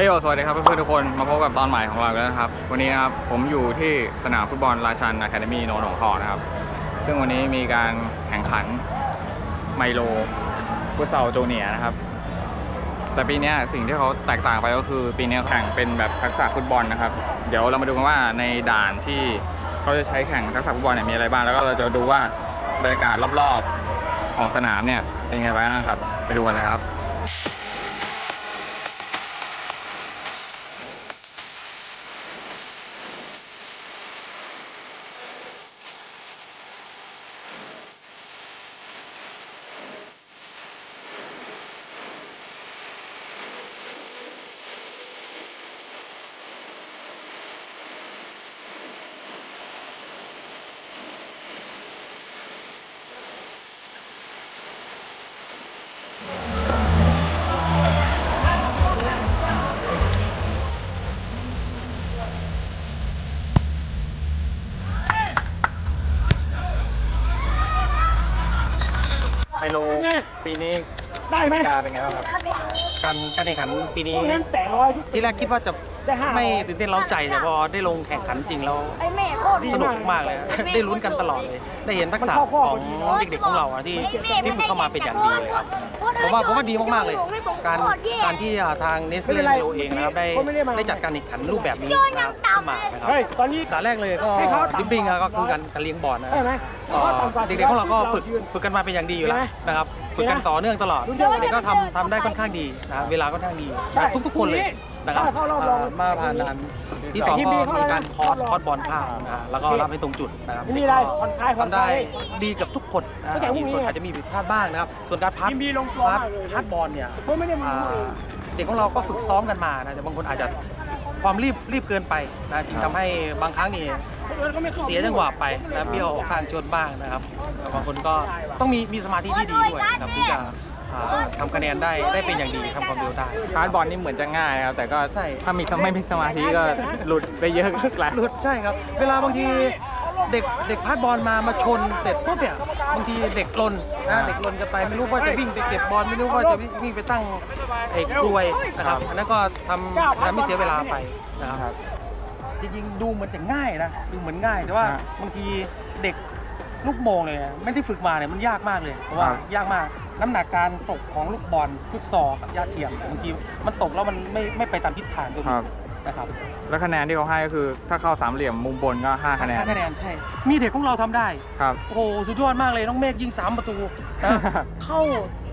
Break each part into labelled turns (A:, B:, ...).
A: ฮ้ยสวัสดีครับเพื่อนๆทุกคนมาพบกับตอนใหม่ของเราแล้วนะครับ วันนี้นะครับผมอยู่ที่สนามฟุตบอลราชันอะคาเดมี่โนนหนองคอนะครับ ซึ่งวันนี้มีการแข่งขันไมโลฟุตซอลโจเนียนะครับ แต่ปีนี้สิ่งที่เขาแตกต่างไปก็คือ ปีนี้แข่งเป็นแบบทักษะฟุตบอลนะครับ เดี๋ยวเรามาดูกันว่าในด่านที่เขาจะใช้แข่งทักษะฟุตบอลเนี่ยมีอะไรบ้างแล้วก็เราจะดูว่าบรรยากาศรอบๆของสนามเนี่ยเป็นไงบ้างครับ ไปดูกันเลยครับ ไมโลปีนี้
B: ได้ไหม
A: การเป็นไงบ้างครับ
C: การการแข่งขันปีนี้
B: นั้นแต่ร้อย
C: ที่แรกคิดว่าจะ
B: ได้ห้า
C: ไม่ตื่นเต้นเร้าใจแต่พอได้ลงแข่งขันจริงแล้ว
D: ไอ้แม่โคตร
C: สนุกมากเลย ได้ลุ้นกันตลอดเลย ได้เห็นทักษะของเด็กๆของเราอะที่ที่ฝึกเข้ามาเป็นอย่างดีเลยครับผมว่าผมว่าดีมากๆเลย การการที่ทางเนสเล่โลเองนะครับได้ได้จัดการแข่งขันรูปแบบนี้นะครับขึ้นมานะครับ
B: เฮ้ยตอนนี้
C: ด่านแรกเลยก็
B: ให้เขา
C: ดิมบิ้งอะก็คือการการเลี้ยงบอลนะ
B: ได้ไหม
C: ก็เด็กๆของเราก็ฝึกฝึกกันมาเป็นอย่างดีอยู่แล้วนะครับ ฝึกกันต่อเนื่องตลอดเด็กก็ทำทำได้ค่อนข้างดีนะเวลาค่อนข้างดี
B: ใช่
C: ทุกๆคนเลยนะครับ
B: เข้ารอบรอง
C: อ่ามาผ่านด่านที่สอง
B: ทีม
C: ก็
B: ดีเข้า
C: มีการคอร์ส
B: รอบรอง
C: คอร์สบอลข้ามนะฮะแล้วก็รับให้ตรงจุดนะครับ
B: ไม่มีอะไรผ่อนคลายผ่อน
C: ทำ
B: ค
C: ได้
B: ลาย
C: ดีกับทุกคนนะ
B: ไม่แข่งพรุ่
C: มี
B: งนี้
C: คนอาจจะมีผิดพลาดบ้างนะครับ ส่วนการพัด
B: ทีมดีลงตัว
C: พัด
B: มากเลย
C: พัดบอลเนี่ย
B: ผมไม่ได้มา
C: อ่าเด็กของเราก็ฝึกซ้อมกันมานะแต่บางคนอาจจะความรีบรีบเกินไปนะจึงทำให้บางครั้งนี่เสียจังหวะไปนะเบี้ยวออกข้างชนบ้างนะครับ บางคนก็ต้องมีมีสมาธิที่ดีด้วยนะครับถึงจะอ่า ทำคะแนนได้ได้เป็นอย่างดีทำความเร็วได้
A: พาสบอลนี่เหมือนจะง่ายครับแต่ก็
C: ใช่
A: ถ้ามีไม่มีสมาธิก็หลุดไปเยอะหลาย
C: หลุดใช่ครับ เวลาบางทีเด็กเด็กพาดบอลมามาชนเสร็จปุ๊บเนี่ยบางทีเด็กลนนะเด็กลนจะไปไม่รู้ว่าจะวิ่งไปเก็บบอลไม่รู้ว่าจะวิ่งไปตั้งไอ้กลวยนะครับอันนั้นก็ทำทำให้เสียเวลาไปนะครับ
A: ครับ
C: จริงๆดูเหมือนจะง่ายนะดูเหมือนง่ายแต่ว่า
A: ฮะ
C: บางทีเด็กลูกโมงเลยนะไม่ได้ฝึกมาเนี่ยมันยากมากเลยเพราะว่า
A: ครับ
C: ยากมาก น้ำหนักการตกของลูกบอลฟุตซอลกับยาเทียมบางทีมันตกแล้วมันไม่ไม่ไปตามทิศทางก็
A: ค
C: มี
A: รับ
C: นะครับ
A: แล้วคะแนนที่เขาให้ก็คือถ้าเข้าสามเหลี่ยมมุมบนก็5คะแนน
C: ห้าคะแนนใช่ มีเด็กของเราทำได้
A: ครับ
C: โอ้โหสุดยอดมากเลยน้องเมฆยิง 3 ประตูนะเข้า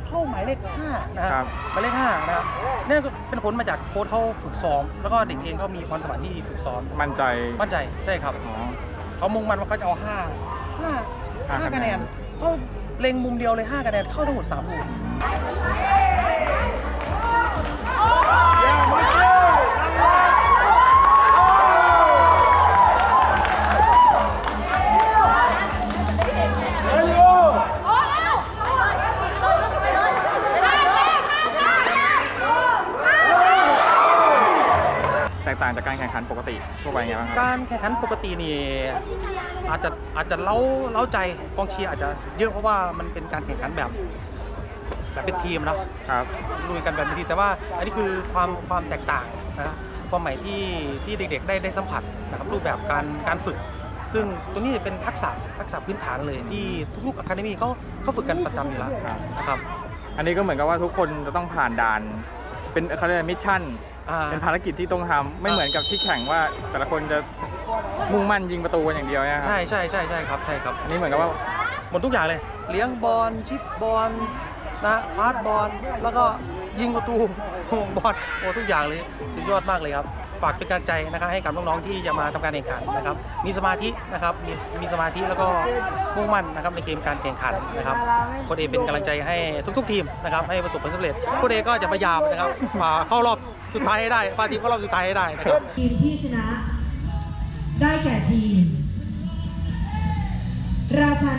C: เข้าหมายเลข5นะฮะ
A: ครับ
C: หมายเลข5นะครับนี่ก็เป็นผลมาจากโค้ชเขาฝึกซ้อม แล้วก็เด็กเองก็มีพรสวรรค์ที่ฝึกซ้อม
A: มั่นใจ
C: มั่นใจใช่ครับ
A: อ๋อ
C: เขามุ่งมั่นว่าเขาจะเอาห้าห้า
A: ห้า
C: ห้า
A: คะ
C: คะ
A: แน
C: แน
A: น
C: นเขา เล็งมุมเดียวเลยห้าคะแนนเข้าทั้งหมดสาม ก
A: แตกต่างจากการแข่งขันปกติทั่วไปไงบ้างครับ
C: การแข่งขันปกตินี่อาจจะอาจจะเล้าเล้าใจกองเชียร์อาจจะเยอะเพราะว่ามันเป็นการแข่งขันแบบแบบเป็นทีมเนาะ
A: ครับ
C: ลุยกันแบบเป็นทีมแต่ว่าอันนี้คือความความแตกต่างนะความใหม่ที่ที่เด็กๆได้ได้สัมผัสนะครับรูปแบบการการฝึก ซึ่งตรงนี้เป็นทักษะทักษะพื้นฐานเลยที่ทุกๆอะคาเดมี่เขาเขาฝึกกันประจำอยู่แล้ว
A: ครับ
C: นะครับ
A: อันนี้ก็เหมือนกับว่าทุกคนจะต้องผ่านด่านเป็นเขาเรียกมิชชั่น
C: อ่า
A: เป็นภารกิจที่ต้องทำไม่เหมือนกับที่แข่งว่า แต่ละคนจะมุ่งมั่นยิงประตูกันอย่างเดียวเนยครับ
C: ใช่ใช่ใช่ใช่ครับใช่ครับ
A: อันนี้เหมือนกับว่า
C: หมดทุกอย่างเลย เลี้ยงบอลชิปบอลนะพาสบอลแล้วก็ยิงประตูห่วงบอลโอ้ทุกอย่างเลยสุดยอดมากเลยครับฝากเป็นกำลังใจนะครับให้กับน้องๆที่จะมาทำการแข่งขันนะครับ มีสมาธินะครับมีมีสมาธิแล้วก็มุ่งมั่นนะครับในเกมการแข่งขันนะครับโค้ชเอเป็นกำลังใจให้ทุก ๆ ทีมนะครับให้ประสบผลสำเร็จโค้ชเอก็จะพยายามนะครับมาเข้ารอบสุดท้ายให้ได้พาทีมเข้ารอบสุดท้ายให้ได้นะครับ
E: ทีมที่ชนะ ได้แก่ทีม ราชัน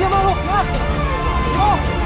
E: Dia 来，走